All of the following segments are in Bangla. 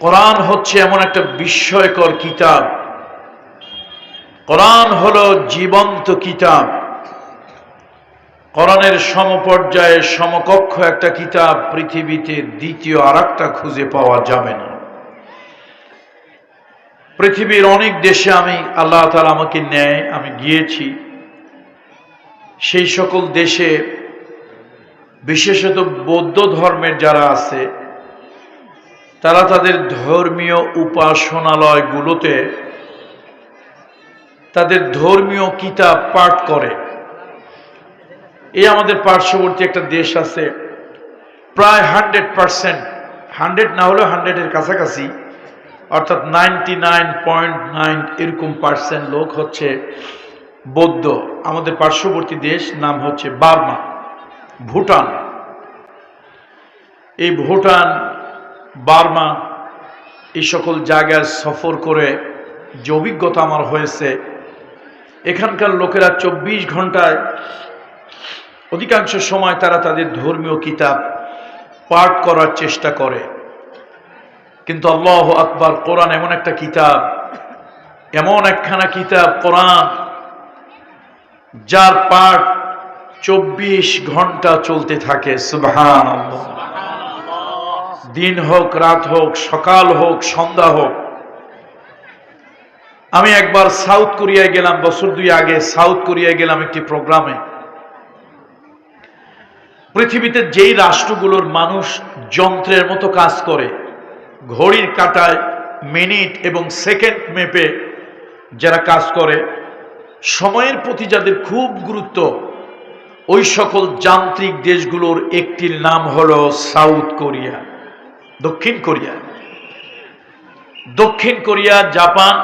কোরআন হচ্ছে এমন একটা বিস্ময়কর কিতাব। কোরআন হলো জীবন্ত কিতাব। কোরআনের সমপর্যায়ে সমকক্ষ একটা কিতাব পৃথিবীতে দ্বিতীয় আর একটা খুঁজে পাওয়া যাবে না। পৃথিবীর অনেক দেশে আমি, আল্লাহ তালা আমাকে নেয়, আমি গিয়েছি। সেই সকল দেশে বিশেষত বৌদ্ধ ধর্মের যারা আছে তারা তাদের ধর্মীয় উপাসনালয়গুলোতে তাদের ধর্মীয় কিতাব পাঠ করে। এই আমাদের পার্শ্ববর্তী একটা দেশ আছে, প্রায় হান্ড্রেড পারসেন্ট, হান্ড্রেড না হলেও হান্ড্রেডের কাছাকাছি, অর্থাৎ নাইনটি নাইন পয়েন্ট নাইন এরকম পার্সেন্ট লোক হচ্ছে বৌদ্ধ। আমাদের পার্শ্ববর্তী দেশ নাম হচ্ছে বার্মা, ভুটান। এই ভুটান বার্মা, এই সকল জায়গায় সফর করে যে অভিজ্ঞতা আমার হয়েছে, এখানকার লোকেরা চব্বিশ ঘন্টায় অধিকাংশ সময় তারা তাদের ধর্মীয় কিতাব পাঠ করার চেষ্টা করে। কিন্তু আল্লাহ আকবার, কোরআন এমন একটা কিতাব, এমন একখানা কিতাব, কোরআন, যার পাঠ চব্বিশ ঘণ্টা চলতে থাকে সুবহান দিন হোক, রাত হোক, সকাল হোক, সন্ধ্যা হোক। আমি একবার সাউথ কোরিয়ায় গেলাম, বছর দুই আগে সাউথ কোরিয়ায় গেলাম একটি প্রোগ্রামে। পৃথিবীতে যেই রাষ্ট্রগুলোর মানুষ যন্ত্রের মতো কাজ করে, ঘড়ির কাটায় মিনিট এবং সেকেন্ড মেপে যারা কাজ করে, সময়ের প্রতি যাদের খুব গুরুত্ব, ওই সকল যান্ত্রিক দেশগুলোর একটির নাম হলো সাউথ কোরিয়া। দক্ষিণ কোরিয়া। দক্ষিণ কোরিয়া, জাপান,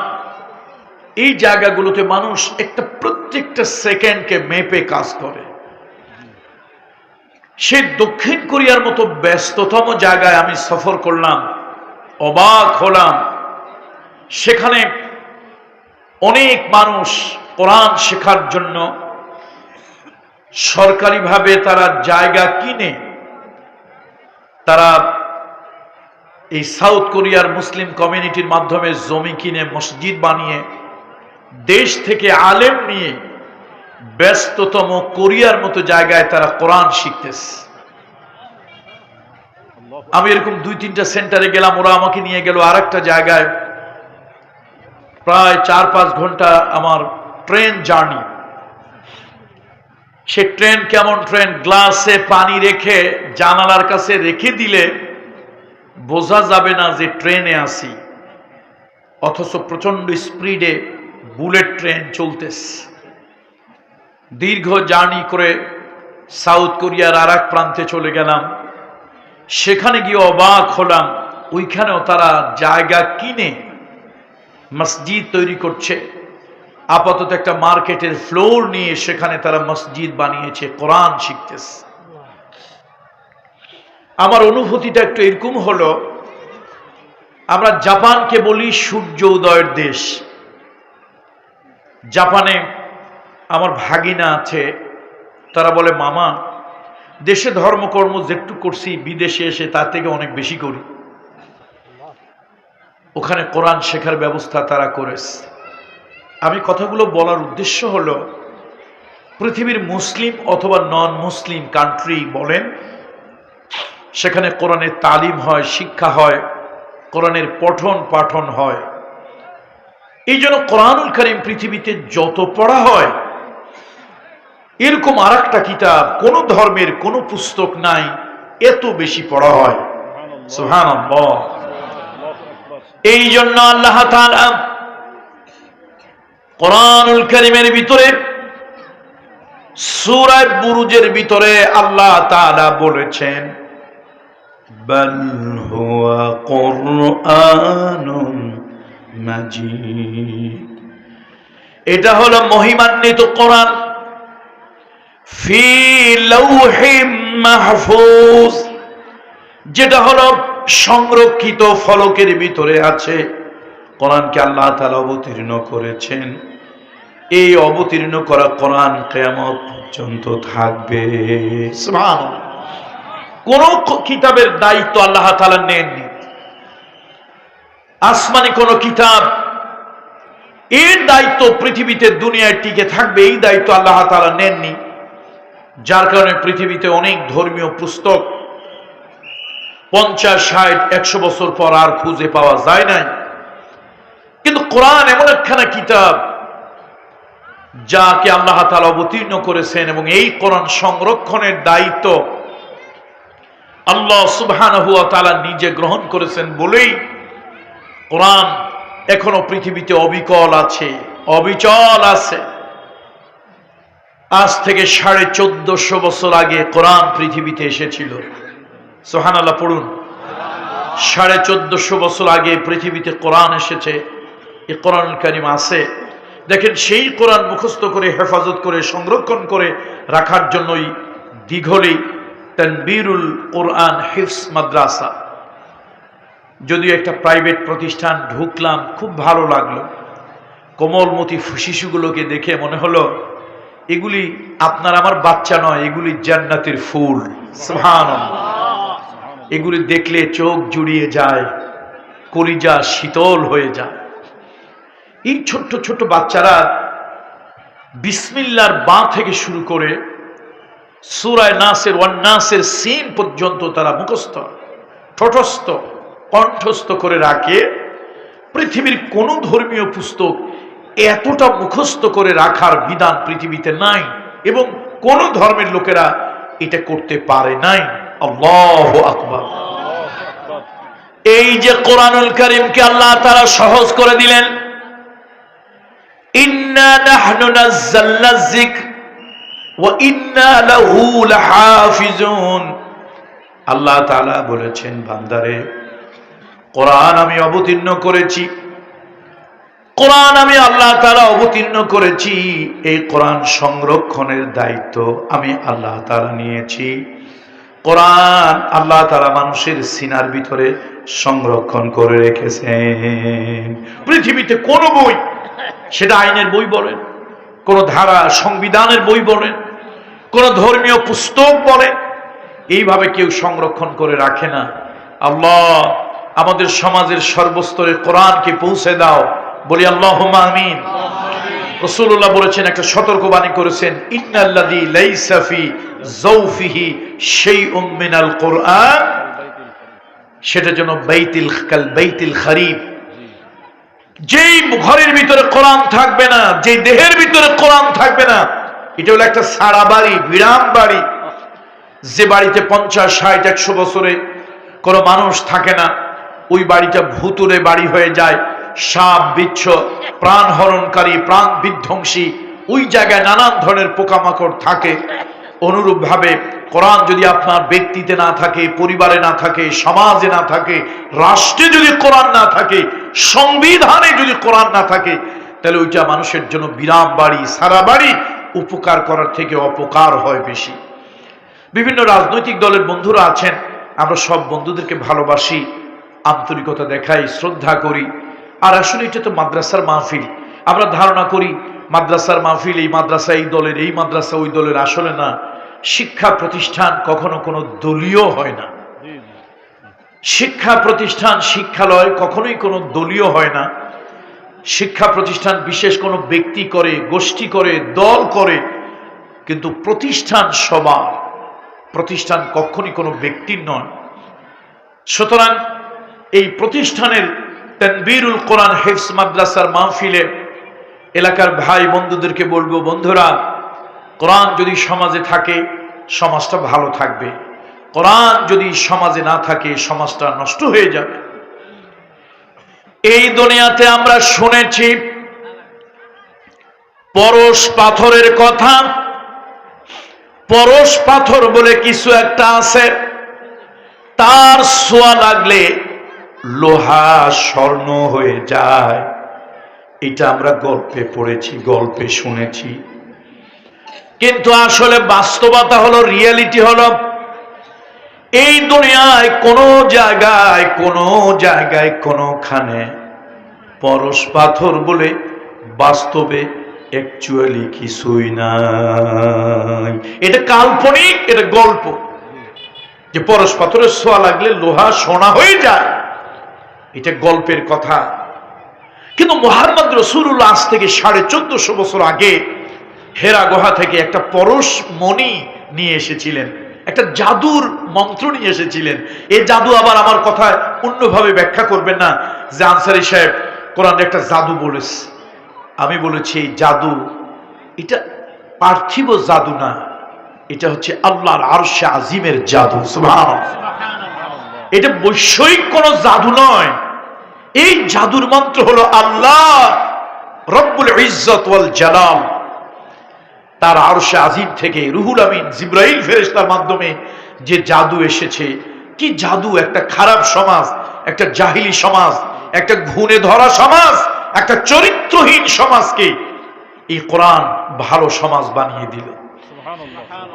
এই জায়গাগুলোতে মানুষ একটা প্রত্যেকটা সেকেন্ডকে মেপে কাজ করে। সে দক্ষিণ কোরিয়ার মতো ব্যস্ততম জায়গায় আমি সফর করলাম, অবাক হলাম। সেখানে অনেক মানুষ কোরআন শেখার জন্য সরকারিভাবে তারা জায়গা কিনে, তারা এই সাউথ কোরিয়ার মুসলিম কমিউনিটির মাধ্যমে জমি কিনে মসজিদ বানিয়ে দেশ থেকে আলেম নিয়ে ব্যস্ততম কোরিয়ার মতো জায়গায় তারা কোরআন শিখতেছে। আমি এরকম দুই তিনটা সেন্টারে গেলাম, ওরা আমাকে নিয়ে গেল আর একটা জায়গায়। প্রায় চার পাঁচ ঘণ্টা আমার ট্রেন জার্নি। সে ট্রেন কেমন ট্রেন? গ্লাসে পানি রেখে জানালার কাছে রেখে দিলে বোঝা যাবে না যে ট্রেনে আসি অথচ প্রচণ্ড স্পিডে বুলেট ট্রেন চলতেছে। দীর্ঘ জার্নি করে সাউথ কোরিয়ার আর প্রান্তে চলে গেলাম। সেখানে গিয়ে অবাক হলাম, ওইখানেও তারা জায়গা কিনে মসজিদ তৈরি করছে। আপাতত একটা মার্কেটের ফ্লোর নিয়ে সেখানে তারা মসজিদ বানিয়েছে, কোরআন শিখতেছে। আমার অনুভূতিটা একটু এরকম হলো, আমরা জাপানকে বলি সূর্য উদয়ের দেশ। জাপানে আমার ভাগিনা আছে, তারা বলে, মামা, দেশে ধর্মকর্ম যেটু করছি, বিদেশে এসে তার থেকে অনেক বেশি করি। ওখানে কোরআন শেখার ব্যবস্থা তারা করেছে। আমি কথাগুলো বলার উদ্দেশ্য হলো, পৃথিবীর মুসলিম অথবা নন মুসলিম কান্ট্রি বলেন সেখানে কোরআনের তালিম হয় শিক্ষা হয় কোরআনের পঠন পাঠন হয়। এই জন্য কোরআনুল করিম পৃথিবীতে যত পড়া হয় এরকম আর একটা কিতাব কোন ধর্মের কোন পুস্তক নাই এত বেশি পড়া হয়। সুহান এই জন্য আল্লাহ কোরআনুল করিমের ভিতরে সুরায় বুরুজের ভিতরে আল্লাহ তাআলা বলেছেন বল হুয়া কোরআনুন মাজিদ এটা হলো মহিমান্বিত কোরআন। ফি লৌহিম মাহফুজ। যেটা হলো সংরক্ষিত ফলকের ভিতরে আছে। কোরআনকে আল্লাহ তালা অবতীর্ণ করেছেন। এই অবতীর্ণ করা কোরআন কেয়ামত পর্যন্ত থাকবে। কোন কিতাবের দায়িত্ব আল্লাহ তালা নেননি। আসমানি কোন কিতাব এর দায়িত্ব পৃথিবীতে দুনিয়ায় টিকে থাকবে, এই দায়িত্ব আল্লাহ তাআলা নেননি। যার কারণে পৃথিবীতে অনেক ধর্মীয় পুস্তক পঞ্চাশ, ষাট, একশো বছর পর আর খুঁজে পাওয়া যায় নাই। কিন্তু কোরআন এমন একখানা কিতাব যাকে আল্লাহ তালা অবতীর্ণ করেছেন এবং এই কোরআন সংরক্ষণের দায়িত্ব আল্লাহ সুবহান তালা নিজে গ্রহণ করেছেন বলেই কোরআন এখনও পৃথিবীতে অবিকল আছে, অবিচল আছে। আজ থেকে সাড়ে চোদ্দশো বছর আগে কোরআন পৃথিবীতে এসেছিল। সোহান আল্লাহ পড়ুন। সাড়ে চোদ্দশো বছর আগে পৃথিবীতে কোরআন এসেছে, এ কোরআন কারিম আছে। দেখেন সেই কোরআন মুখস্থ করে, হেফাজত করে, সংরক্ষণ করে রাখার জন্যই দীঘলি তানবীরুল কোরআন হিফস মাদ্রাসা। যদিও একটা প্রাইভেট প্রতিষ্ঠান ঢুকলাম, খুব ভালো লাগল। কোমলমতি শিশুগুলোকে দেখে মনে হলো, এগুলি আপনার আমার বাচ্চা নয়, এগুলি জান্নাতের ফুল। সুবহানাল্লাহ। এগুলি দেখলে চোখ জুড়িয়ে যায়, কলিজা শীতল হয়ে যায়। এই ছোট্ট ছোট্ট বাচ্চারা বিসমিল্লার বাঁ থেকে শুরু করে সুরায় নাসের ওয়ান্নাসের সিন পর্যন্ত তারা মুখস্থ। ঠটস্থ, কণ্ঠস্থ করে রাখে। পৃথিবীর কোনো ধর্মীয় পুস্তক এতটা মুখস্থ করে রাখার বিধান পৃথিবীতে নাই এবং কোন ধর্মের লোকেরা এটা করতে পারে নাই। আল্লাহ আকবার। এই যে কোরআনুল করিমকে আল্লাহ তারা সহজ করে দিলেন, ইন্না নাহনু নাযালনা যিকর ওয়া ইন্না লাহু লাহাফিজুন আল্লাহ তাআলা বলেছেন, বান্দারে, কোরআন আমি অবতীর্ণ করেছি। কোরআন আমি আল্লাহ তাআলা অবতীর্ণ করেছি। এই কোরআন সংরক্ষণের দায়িত্ব আমি আল্লাহ তাআলা নিয়েছি। কোরআন আল্লাহ তারা মানুষের সিনার ভিতরে সংরক্ষণ করে রেখেছেন। পৃথিবীতে কোন বই, সেটা আইনের বই বলেন, কোন ধারা, সংবিধানের বই বলেন কোন ধর্মীয় পুস্তক বলেন এইভাবে কেউ সংরক্ষণ করে রাখে না। আল্লাহ আমাদের সমাজের সর্বস্তরে কোরআনকে পৌঁছে দাও। বলি আল্লাহ আমিন। রসুল্লাহ বলেছেন একটা সতর্কবাণী করেছেন ইন্নাল্লাদি লাইসাফি জৌফিহি সেই উম্মিনাল কোরআন। সেটা যেন বাইতিল কাল বাইতিল খারিফ যেই ঘরের ভিতরে কোরআন থাকবে না যেই দেহের ভিতরে কোরআন থাকবে না এটা হলো একটা সারা বাড়ি বিরাম বাড়ি। যে বাড়িতে পঞ্চাশ, ষাট, একশো বছরে কোনো মানুষ থাকে না, ওই বাড়িটা ভুতুরে বাড়ি হয়ে যায়, সাপ, বিচ্ছ, প্রাণ হরণকারী, প্রাণ বিধ্বংসী, ওই জায়গায় নানান ধরনের পোকামাকড় থাকে। অনুরূপভাবে কোরআন যদি আপনার ব্যক্তিতে না থাকে, পরিবারে না থাকে, সমাজে না থাকে, রাষ্ট্রে যদি কোরআন না থাকে, সংবিধানে যদি কোরআন না থাকে, তাহলে ওইটা মানুষের জন্য বিরাম বাড়ি, সারা বাড়ি। উপকার করার থেকে অপকার হয় বেশি। বিভিন্ন রাজনৈতিক দলের বন্ধুরা আছেন আমরা সব বন্ধুদেরকে ভালোবাসি আন্তরিকতা দেখাই শ্রদ্ধা করি। আর আসলে এটা তো মাদ্রাসার মাহফিল। আমরা ধারণা করি মাদ্রাসার মাহফিল এই মাদ্রাসা এই দলের এই মাদ্রাসা ওই দলের আসলে না শিক্ষা প্রতিষ্ঠান কখনো কোনো দলীয় হয় না। শিক্ষা প্রতিষ্ঠান শিক্ষালয় কখনোই কোনো দলীয় হয় না। শিক্ষা প্রতিষ্ঠান বিশেষ কোনো ব্যক্তি করে, গোষ্ঠী করে, দল করে, কিন্তু প্রতিষ্ঠান সবার। প্রতিষ্ঠান কখনই কোনো ব্যক্তির নয়। সুতরাং এই প্রতিষ্ঠানের তানবীরুল কোরআন হেফস মাদ্রাসার মাহফিলে এলাকার ভাই বন্ধুদেরকে বলব, বন্ধুরা, কোরআন যদি সমাজে থাকে, সমাজটা ভালো থাকবে। কোরআন যদি সমাজে না থাকে, সমাজটা নষ্ট হয়ে যাবে। এই দুনিয়াতে আমরা শুনেছি, পরশ পাথরের কথা। পরশ পাথর বলে কিছু একটা আছে, তার সোয়া লাগলে লোহা স্বর্ণ হয়ে যায়। এটা আমরা গল্পে পড়েছি, গল্পে শুনেছি। কিন্তু আসলে বাস্তবতা হলো, রিয়েলিটি হলো এই দুনিয়ায় কোনো জায়গায় কোনো জায়গায়, কোনোখানে পরশ পাথর বলে বাস্তবে অ্যাকচুয়ালি কিছুই নাই। এটা কাল্পনিক, এটা গল্প। যে পরশ পাথরের ছোঁয়া লাগলে লোহা সোনা হয়ে যায়। এটা গল্পের কথা। কিন্তু মোহাম্মদ রসুল্লাহ আজ থেকে সাড়ে চোদ্দশো বছর আগে হেরা গোহা থেকে একটা পরশ মণি নিয়ে এসেছিলেন। একটা জাদুর মন্ত্র নিয়ে এসেছিলেন। এই জাদু আবার আমার কথায় অন্যভাবে ব্যাখ্যা করবেন না। যে আনসারি সাহেব কোরআন একটা জাদু বলেছে। আমি বলেছি এই জাদু এটা পার্থিব জাদু না। এটা হচ্ছে আল্লাহর আরশে আজিমের জাদু। এটা বৈষয়িক কোনো জাদু নয়। এই জাদুর মন্ত্র হলো আল্লাহ রব্বুল ইজ্জত ওয়াল জালাল। তার আরশে আজিম থেকে রুহুল আমিন জিব্রাইল ফেরেশতার মাধ্যমে যে জাদু এসেছে। কি জাদু? একটা খারাপ সমাজ একটা জাহিলি সমাজ একটা ঘুণে ধরা সমাজ একটা চরিত্রহীন সমাজকে এই কোরআন ভালো সমাজ বানিয়ে দিল।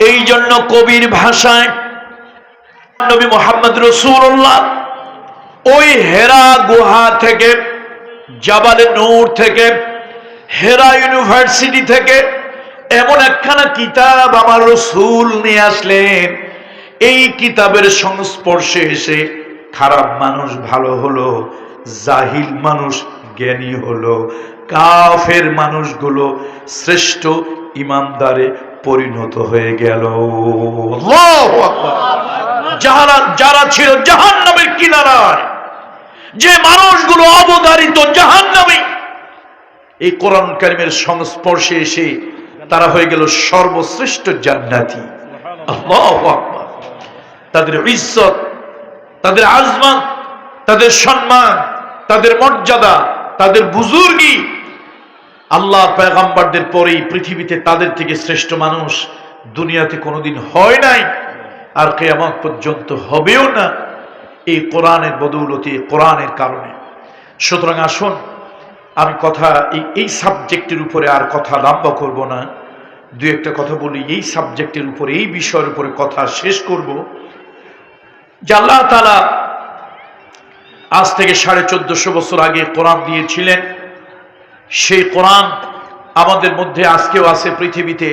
এই জন্য কবির ভাষায় নবী মোহাম্মদ রসুল্লাহ ওই হেরা গুহা থেকে জাবালে নূর থেকে হেরা ইউনিভার্সিটি থেকে এমন একখানা কিতাব আমার রসুল নিয়ে আসলেন। এই কিতাবের সংস্পর্শে এসে খারাপ মানুষ ভালো হলো, জাহিল মানুষ জ্ঞানী হলো, কাফের মানুষগুলো শ্রেষ্ঠ ইমানদারে পরিণত হয়ে গেল। যারা যারা ছিল জাহান নামের কিনারায়, যে মানুষগুলো অবধারিত জাহান নামে এই কোরআন কারিমের সংস্পর্শে এসে তারা হয়ে গেল সর্বশ্রেষ্ঠ জান্নাতি। তাদের ইজ্জত, তাদের আজমান, তাদের সম্মান, তাদের মর্যাদা, তাদের বুজুর্গি। আল্লাহ পেগাম্বারদের পরেই পৃথিবীতে তাদের থেকে শ্রেষ্ঠ মানুষ দুনিয়াতে কোনোদিন হয় নাই, আর কেয়ামত পর্যন্ত হবেও না। এই কোরআনের বদৌলতি কোরআনের কারণে। সুতরাং আসুন আমি কথা, এই এই সাবজেক্টের উপরে আর কথা লম্বা করব না। দু একটা কথা বলি, এই সাবজেক্টের উপরে, এই বিষয়ের উপরে কথা শেষ করব। যে তালা আজ থেকে সাড়ে চোদ্দশো বছর আগে কোরআন দিয়েছিলেন। সেই কোরআন আমাদের মধ্যে আজকেও আছে পৃথিবীতে।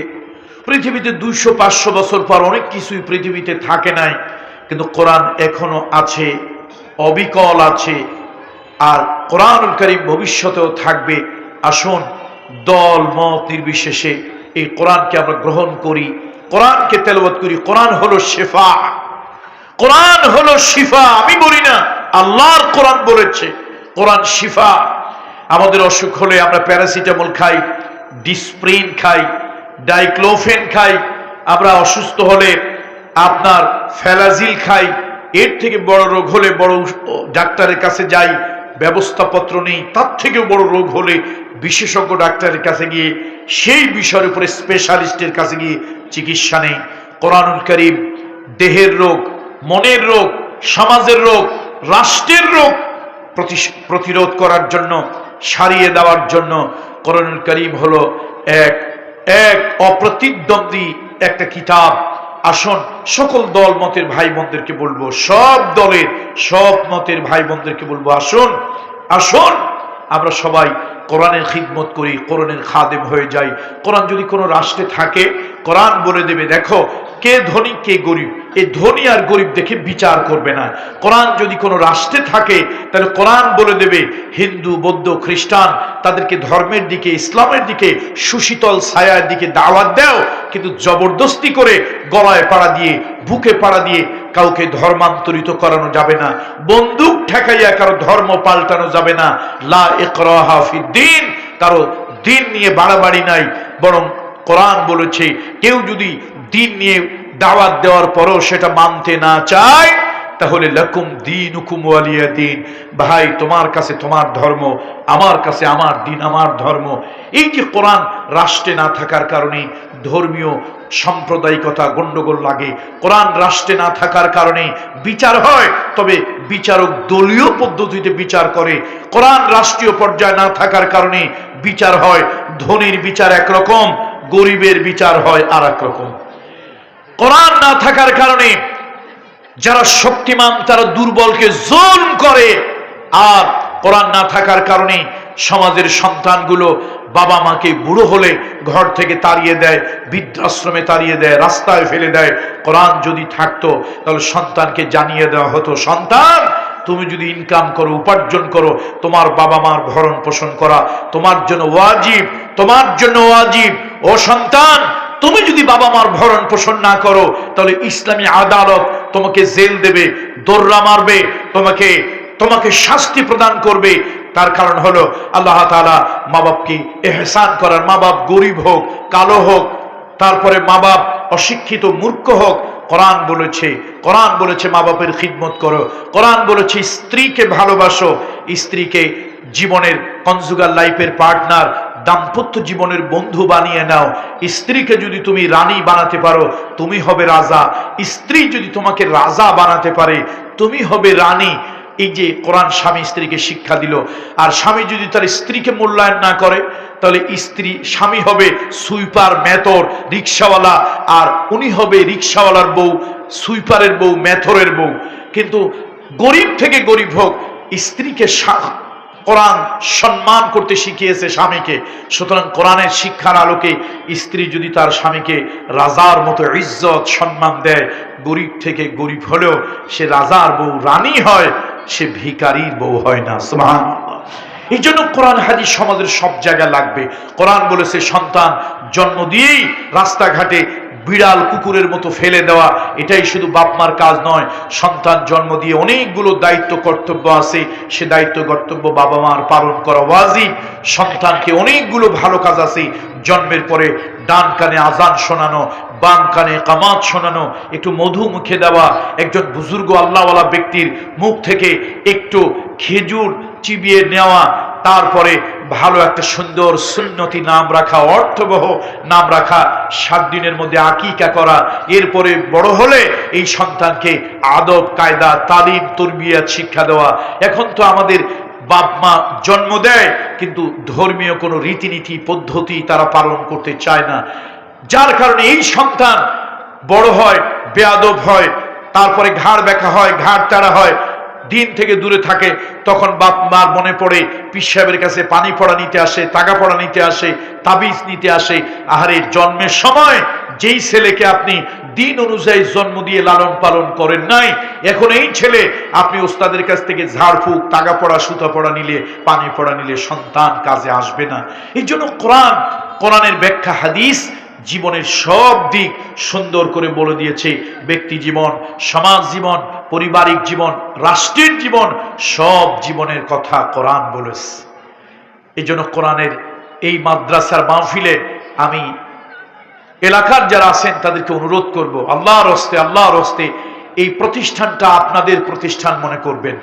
পৃথিবীতে দুইশো পাঁচশো বছর পর অনেক কিছুই পৃথিবীতে থাকে নাই। কিন্তু কোরআন এখনও আছে, অবিকল আছে। আর কোরআনুল করিম ভবিষ্যতেও থাকবে। আসুন, দল, মত নির্বিশেষে এই কোরআনকে আমরা গ্রহণ করি। কোরআনকে তেলবত করি। কোরআন হলো শেফা। কোরআন হলো শিফা। আমি বলি না, আল্লাহর কোরআন বলেছে, কোরআন শিফা। আমাদের অসুখ হলে আমরা প্যারাসিটামল খাই, ডিসপ্রিন খাই, ডাইক্লোফেন খাই। আমরা অসুস্থ হলে আপনার ফ্যালাজিল খাই। এর থেকে বড় রোগ হলে বড় ডাক্তারের কাছে যাই ব্যবস্থাপত্র নেই, তার থেকেও বড় রোগ হলে বিশেষজ্ঞ ডাক্তারের কাছে গিয়ে সেই বিষয়ের উপরে স্পেশালিস্টের কাছে গিয়ে চিকিৎসা নেই। কোরআনুল করিম দেহের রোগ, মনের রোগ, সমাজের রোগ, রাষ্ট্রের রোগ প্রতি- প্রতিরোধ করার জন্য, সারিয়ে দেওয়ার জন্য করণুল করিম হলো এক এক অপ্রতিদ্বন্দ্বী একটা কিতাব। আসুন, সকল দল মতের ভাই বোনদেরকে বলব, সব দলের সব মতের ভাই বোনদেরকে বলব, আসুন। আসুন আমরা সবাই কোরআনের খিদমত করি, কোরআনের খাদেম হয়ে যাই। কোরআন যদি কোনো রাষ্ট্রে থাকে, কোরআন বলে দেবে, দেখো, কে ধনী, কে গরিব। এই ধনী আর গরিব দেখে বিচার করবে না। কোরআন যদি কোনো রাষ্ট্রে থাকে, তাহলে কোরআন বলে দেবে, হিন্দু, বৌদ্ধ, খ্রিস্টান, তাদেরকে ধর্মের দিকে, ইসলামের দিকে, সুশীতল ছায়ার দিকে দাওয়াত দাও, কিন্তু জবরদস্তি করে গলায় পাড়া দিয়ে, বুকে পাড়া দিয়ে কাউকে ধর্মান্তরিত করানো যাবে না, বন্দুক ঠেকাইয়া কারও ধর্ম পাল্টানো যাবে না। লা ফিদ্দিন কারও দিন নিয়ে বাড়াবাড়ি নাই, বরং কোরআন বলেছে, কেউ যদি দিন নিয়ে দাওয়াত দেওয়ার পরেও সেটা মানতে না চায়, তাহলে লকুম দিন হুকুম ওয়ালিয়া দিন। ভাই, তোমার কাছে তোমার ধর্ম, আমার কাছে আমার দিন, আমার ধর্ম। এই যে কোরআন রাষ্ট্রে না থাকার কারণে ধর্মীয় সাম্প্রদায়িকতা গন্ডগোল লাগে। কোরআন রাষ্ট্রে না থাকার কারণে বিচার হয়, তবে বিচারক দলীয় পদ্ধতিতে বিচার করে। কোরআন রাষ্ট্রীয় পর্যায়ে না থাকার কারণে বিচার হয়, ধনীর বিচার একরকম, গরিবের বিচার হয় আর রকম কোরআন না থাকার কারণে যারা শক্তিমান, তারা দুর্বলকে জোন করে। আর কোরআন না থাকার কারণে সমাজের সন্তানগুলো বাবা মাকে বুড়ো হলে ঘর থেকে তাড়িয়ে দেয়, বৃদ্ধাশ্রমে তাড়িয়ে দেয়, রাস্তায় ফেলে দেয়। কোরআন যদি থাকতো, তাহলে সন্তানকে জানিয়ে দেওয়া হতো, সন্তান, তুমি যদি ইনকাম করো, উপার্জন করো, তোমার বাবা মার ভরণ পোষণ করা তোমার জন্য ওয়াজিব, তোমার জন্য ওয়াজিব। ও সন্তান, তুমি যদি বাবা মার ভরণ পোষণ না করো, তাহলে ইসলামী আদালত তোমাকে জেল দেবে, দোররা মারবে, তোমাকে তোমাকে শাস্তি প্রদান করবে। তার কারণ হলো আল্লাহ তাআলা মা বাপকে এহসান করার মা বাপ গরিব হোক, কালো হোক, তারপরে মা বাপ অশিক্ষিত মূর্খ হোক, কোরআন বলেছে কোরআন বলেছে মা বাপের খিদমত করো, কোরআন বলেছে স্ত্রীকে ভালোবাসো, স্ত্রীকে জীবনের কনজুগাল লাইফের পার্টনার দাম্পত্য জীবনের বন্ধু বানিয়ে নাও, স্ত্রীকে যদি তুমি রানী বানাতে পারো, তুমি হবে রাজা, স্ত্রী যদি তোমাকে রাজা বানাতে পারে, তুমি হবে রানী এই যে কোরআন স্বামী স্ত্রীকে শিক্ষা দিল, আর স্বামী যদি তার স্ত্রীকে মূল্যায়ন না করে, তাহলে স্ত্রী স্বামী হবে সুইপার মেথর রিক্সাওয়ালা, আর উনি হবে রিক্সাওয়ালার বউ, সুইপারের বউ মেথরের বউ। কিন্তু গরিব থেকে গরিব হোক, স্ত্রীকে কোরআন সম্মান করতে শিখিয়েছে স্বামীকে। সুতরাং কোরআনের শিক্ষার আলোকে স্ত্রী যদি তার স্বামীকে রাজার মতো ইজ্জত সম্মান দেয়, গরিব থেকে গরিব হলেও সে রাজার বউ রানী হয় সে ভিকারির বউ হয় না, সুবহানাল্লাহ। এই জন্য কোরআন, হাদিস সমাজের সব জায়গায় লাগবে। কোরআন বলেছে, সন্তান জন্ম দিয়েই রাস্তাঘাটে বিড়াল কুকুরের মতো ফেলে দেওয়া, এটাই শুধু বাপমার কাজ নয়। সন্তান জন্ম দিয়ে অনেকগুলো দায়িত্ব, কর্তব্য আছে। সে দায়িত্ব, কর্তব্য বাবা মার পালন করা ওয়াজিব। সন্তানকে অনেকগুলো ভালো কাজ আছে। জন্মের পরে ডান কানে আজান শোনানো বাম কানে কামাত শোনানো, একটু মধু মুখে দেওয়া, একজন বুজুর্গ আল্লাহওয়ালা ব্যক্তির মুখ থেকে একটু খেজুর চিবিয়ে নেওয়া, তারপরে ভালো একটা সুন্দর সুন্নতি নাম রাখা, অর্থবহ নাম রাখা, সাত দিনের মধ্যে আকিকা করা, এরপরে বড় হলে এই সন্তানকে আদব, কায়দা, তালিম, তরবিয়াত শিক্ষা দেওয়া। এখন তো আমাদের বাপ মা জন্ম দেয়, কিন্তু ধর্মীয় কোনো রীতিনীতি, পদ্ধতি তারা পালন করতে চায় না। যার কারণে এই সন্তান বড় হয়, বেয়াদব হয়, তারপরে ঘাড় ব্যাখা হয়, ঘাড় তাড়া হয়, দিন থেকে দূরে থাকে, তখন বাপ মার মনে পড়ে পিস কাছে পানি পড়া নিতে আসে টাকা পড়া নিতে আসে, তাবিজ নিতে আসে, আহারে জন্মের সময় যেই ছেলেকে আপনি দিন অনুযায়ী জন্ম দিয়ে লালন পালন করেন নাই, এখন এই ছেলে, আপনি ওস্তাদের কাছ থেকে ঝাড়ফুঁক টাকা পড়া, সুতা পড়া নিলে, পানি পড়া নিলে সন্তান কাজে আসবে না। এই জন্য কোরআন, কোরআনের ব্যাখ্যা হাদিস জীবনের সব দিক সুন্দর করে বলে দিয়েছে ব্যক্তি জীবন, সমাজ জীবন, পারিবারিক জীবন, রাষ্ট্রের জীবন, সব জীবনের কথা কোরআন বলেছে। এই জন্য কোরআনের এই মাদ্রাসার মাহফিলে আমি এলাকার যারা আছেন তাদেরকে অনুরোধ করব, আল্লাহর হস্তে আল্লাহর হস্তে এই প্রতিষ্ঠানটা আপনাদের প্রতিষ্ঠান মনে করবেন।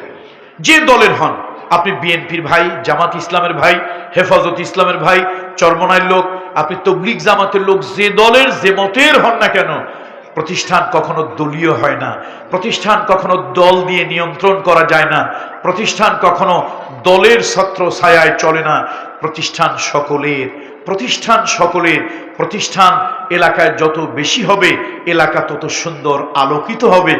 যে দলের হন আপনি বিএনপির ভাই, জামাত ইসলামের ভাই, হেফাজত ইসলামের ভাই চরমনাইয়ের লোক, আপনি তবলিক জামাতের লোক, যে দলের, যে মতের হন না কেন, প্রতিষ্ঠান কখনো দলীয় হয় না, প্রতিষ্ঠান কখনো দল দিয়ে নিয়ন্ত্রণ করা যায় না, প্রতিষ্ঠান কখনো দলের ছত্র ছায়ায় চলে না, প্রতিষ্ঠান সকলের প্রতিষ্ঠান সকলের, প্রতিষ্ঠান এলাকায় যত বেশি হবে, এলাকা তত সুন্দর আলোকিত হবে।